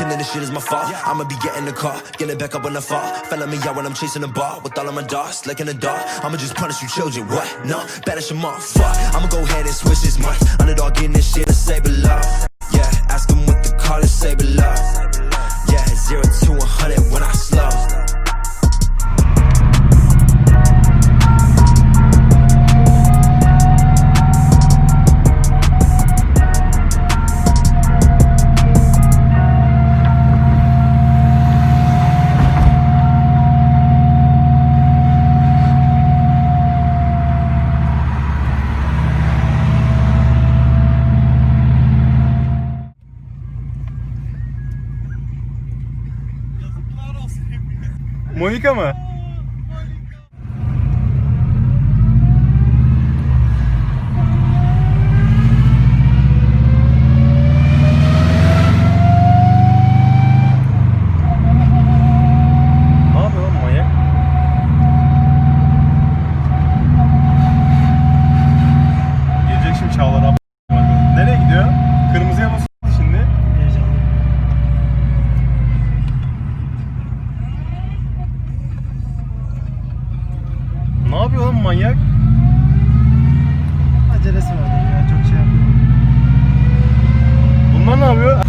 And then this shit is my fault. I'ma be getting the car, getting back up when I fall. Felling me out when I'm chasing the ball with all of my dogs, like in the dark. I'ma just punish you children. What? No, banish them all. Fuck. I'ma go ahead and switch this month. Underdog getting this shit to a saber love. Yeah, ask them what the call is saber love. Yeah, zero to 100 when I slow. Monika mı? Ne yapıyor lan manyak? Gelecek şimdi Çağlar abi. Nereye gidiyor? Kırmızıya basıyor şimdi. Heyecanlı. Ne yapıyor lan manyak? Acelesi var ya çok şey yapmıyor. Bunlar ne yapıyor?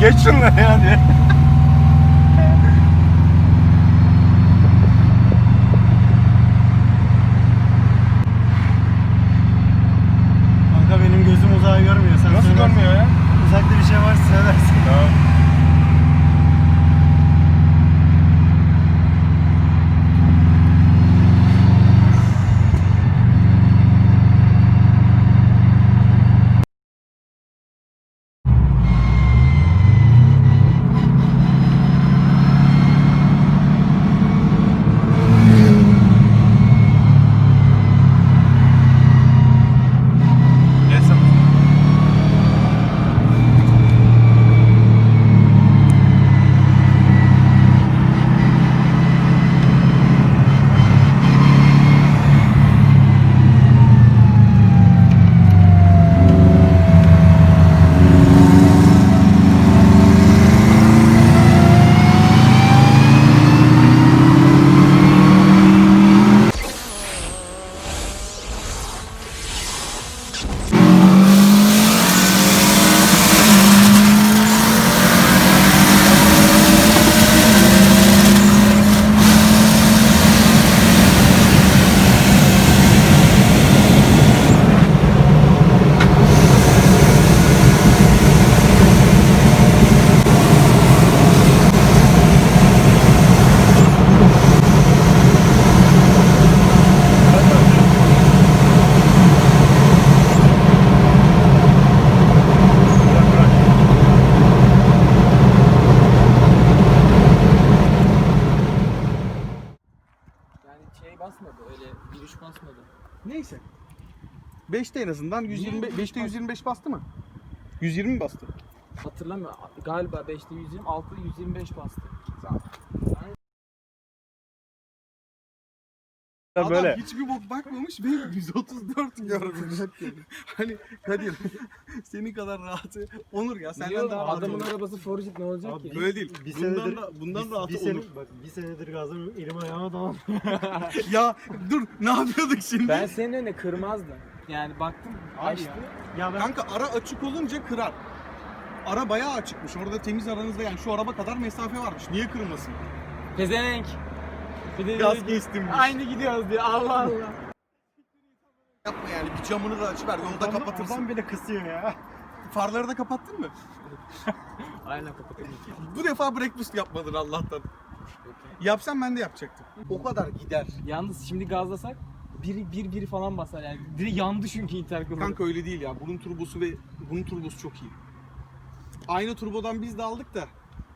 Geç şunları ya diye. Kanka benim gözüm uzağı görmüyor. Sen Nasıl söylersin. görmüyor ya? Uzakta bir şey varsa söylersin. Tamam. Neyse. Yani şey basmadı öyle giriş basmadı. Neyse. 5'te en azından 125 5'te 125 bastı mı? 120 mi bastı? Hatırlamıyorum. Galiba 5'te 120, 6'da 125 bastı. Böyle. Adam hiçbir bok bakmamış ve 134 görmüş. hani Kadir senin kadar rahatı Onur ya senden daha rahat adamın olur. arabası Forjit ne olacak Abi ki? Böyle değil. Bir bundan senedir- da, bundan bir, rahatı bir sene, Onur. bak bir senedir gazım elim ayağıma tamam. ya dur ne yapıyorduk şimdi? Ben senin önüne kırmazdım. Yani baktım açtı. ya ben Kanka ara açık olunca kırar. Ara bayağı açıkmış. Orada temiz aranızda yani şu araba kadar mesafe varmış. Niye kırmasın? Pezevenk. Bir de Gaz kestimmiş. Aynı gidiyoruz diyor. Allah Allah. Yapma yani bir camını da açıver. Yolda Adam- kapatırsın. Adam bile kısıyor ya. Farları da kapattın mı? Aynen kapatayım. Bu defa breakfast yapmadın Allah'tan. Yapsam ben de yapacaktım. O kadar gider. Yalnız şimdi gazlasak bir bir bir falan basar yani. Direkt yandı çünkü intercooler. Kanka öyle değil ya. Bunun turbosu ve bunun turbosu çok iyi. Aynı turbodan biz de aldık da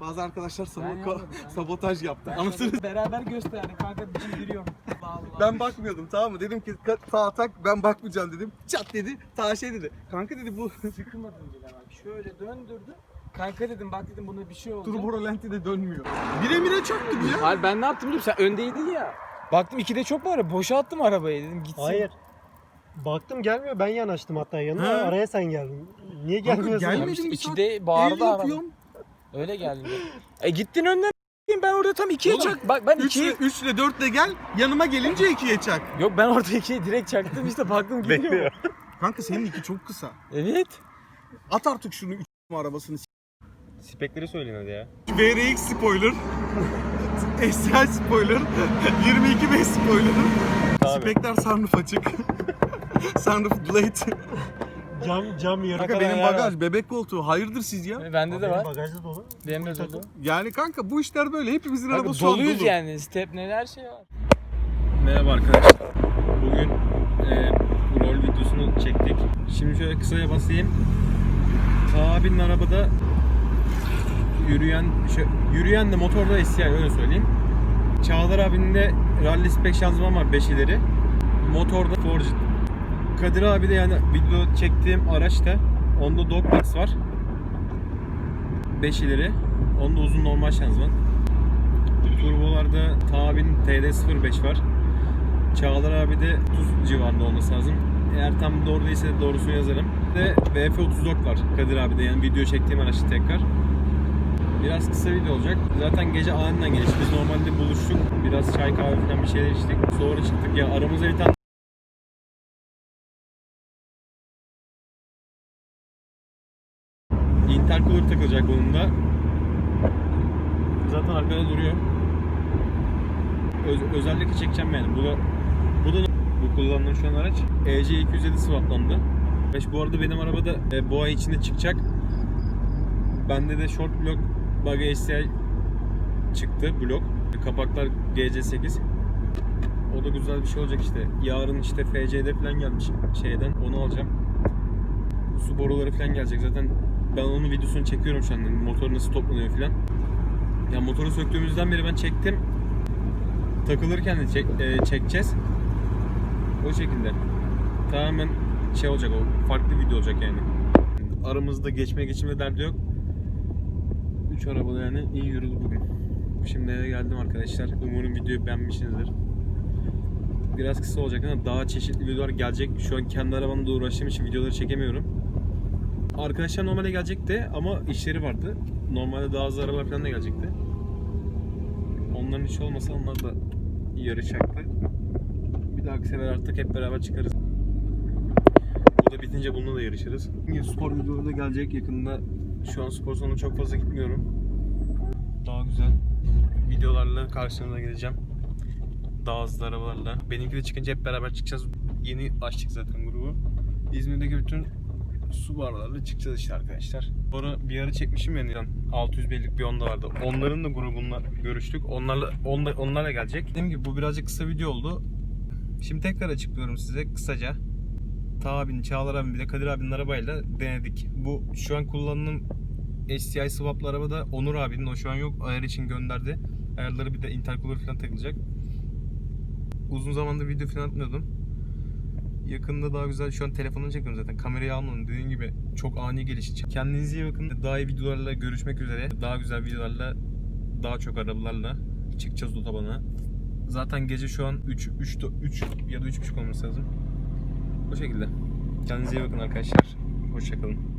bazı arkadaşlar yapmadım ya. sabotaj yaptı. Anasını beraber gösterdik kanka bildiriyorum. Allah Allah. ben bakmıyordum tamam mı? Dedim ki "Ka- sağ tak ben bakmayacağım dedim. Çat dedi. Ta şey dedi. Kanka dedi bu sıkılmadım bile bak. Şöyle döndürdü. Kanka dedim bak dedim buna bir şey oldu. turbo rolanti de dönmüyor. Bire mire çöktüm ya. Hayır ben ne yaptım biliyor musun? Sen öndeydin ya. Baktım ikide çok var ya boşalttım arabayı dedim gitsin. Hayır. Baktım gelmiyor ben yanaştım hatta yanına Ha. araya sen geldin. Niye Kanka gelmiyorsun? gelmedi. Gelmiştik bir içinde saat bağırdı yapıyorum. Öyle geldi. E gittin önden ben orada tam ikiye Oğlum, çak. Bak ben 3 ikiye... ile, 3 ile 4 ile gel. Yanıma gelince 2'ye çak. Yok ben orada ikiye direkt çaktım işte baktım gidiyor. Kanka senin 2 çok kısa. Evet. At artık şunu 3 arabasını. Spekleri söyleyin hadi ya. VRX spoiler. SL spoiler. 22 B spoiler. Spekler sunroof açık. sunroof blade. Cam, cam yarı. Kanka benim bagaj bebek koltuğu. Hayırdır siz ya? Bende de Benim var. Bagajda dolu. Benim de dolu. Yani kanka bu işler böyle. Hepimizin Kanka arabası şu an doluyuz dolu. yani. Step ne her şey var. Merhaba arkadaşlar. Bugün e, bu rol videosunu çektik. Şimdi şöyle kısaca basayım. Ta abinin arabada yürüyen, şey, yürüyen de motorda SCI öyle söyleyeyim. Çağlar abinin de rally spec şanzıman var 5 ileri. Motorda Forged. Kadir abi de yani video çektiğim araçta onda Dogmax var. 5 ileri. Onda uzun normal şanzıman. Turbolarda Tabin TD05 var. Çağlar abi de 30 civarında olması lazım. Eğer tam doğru değilse de doğrusunu yazarım. Ve VF34 var Kadir abi de yani video çektiğim araçta tekrar. Biraz kısa video olacak. Zaten gece aniden gelişti. Biz normalde buluştuk. Biraz çay kahve falan bir şeyler içtik. Sonra çıktık ya aramızda bir tane Intercooler takılacak bunun da. Zaten arkada duruyor. Öz- özellikle çekeceğim yani. Bu da bu da bu kullandığım şu an araç EC 207 swaplandı. Bu arada benim arabada e, bu ay içinde çıkacak. Bende de short block buggy STI çıktı blok. Kapaklar GC8. O da güzel bir şey olacak işte. Yarın işte FC'de falan gelmiş şeyden onu alacağım. Su boruları falan gelecek. Zaten ben onun videosunu çekiyorum şu an. Motor nasıl toplanıyor falan. Ya motoru söktüğümüzden beri ben çektim. Takılırken de çek, e, çekeceğiz. O şekilde. Tamamen şey olacak o. Farklı video olacak yani. Aramızda geçme geçme derdi yok. Üç arabada yani iyi yürüdü bugün. Şimdi eve geldim arkadaşlar. Umarım videoyu beğenmişsinizdir. Biraz kısa olacak ama daha çeşitli videolar gelecek. Şu an kendi arabamla uğraştığım için videoları çekemiyorum. Arkadaşlar normalde gelecekti ama işleri vardı. Normalde daha az arabalar falan da gelecekti. Onların işi olmasa onlar da yarışacaktı. Bir dahaki sefer artık hep beraber çıkarız. Bu da bitince bununla da yarışırız. Spor videoları da gelecek yakında. Şu an spor salonuna çok fazla gitmiyorum. Daha güzel videolarla karşınıza geleceğim. Daha hızlı arabalarla. Benimki de çıkınca hep beraber çıkacağız. Yeni açtık zaten grubu. İzmir'deki bütün su barlarla çıkacağız işte arkadaşlar. Sonra bir ara çekmişim yani 600 bellik bir onda vardı. Onların da grubunla görüştük. Onlarla onla, onlarla gelecek. Dediğim gibi bu birazcık kısa video oldu. Şimdi tekrar açıklıyorum size kısaca. Ta abinin, Çağlar abinin bir de Kadir abinin arabayla denedik. Bu şu an kullanılan STI swaplı araba da Onur abinin o şu an yok. Ayar için gönderdi. Ayarları bir de intercooler falan takılacak. Uzun zamandır video falan atmıyordum. Yakında daha güzel şu an telefonunu çekiyorum zaten. Kamerayı almadım. Dediğim gibi çok ani gelişti. Kendinize iyi bakın. Daha iyi videolarla görüşmek üzere. Daha güzel videolarla daha çok arabalarla çıkacağız otobana. Zaten gece şu an 3 3 3 ya da 3.30 olması lazım. Bu şekilde. Kendinize iyi bakın arkadaşlar. Hoşçakalın.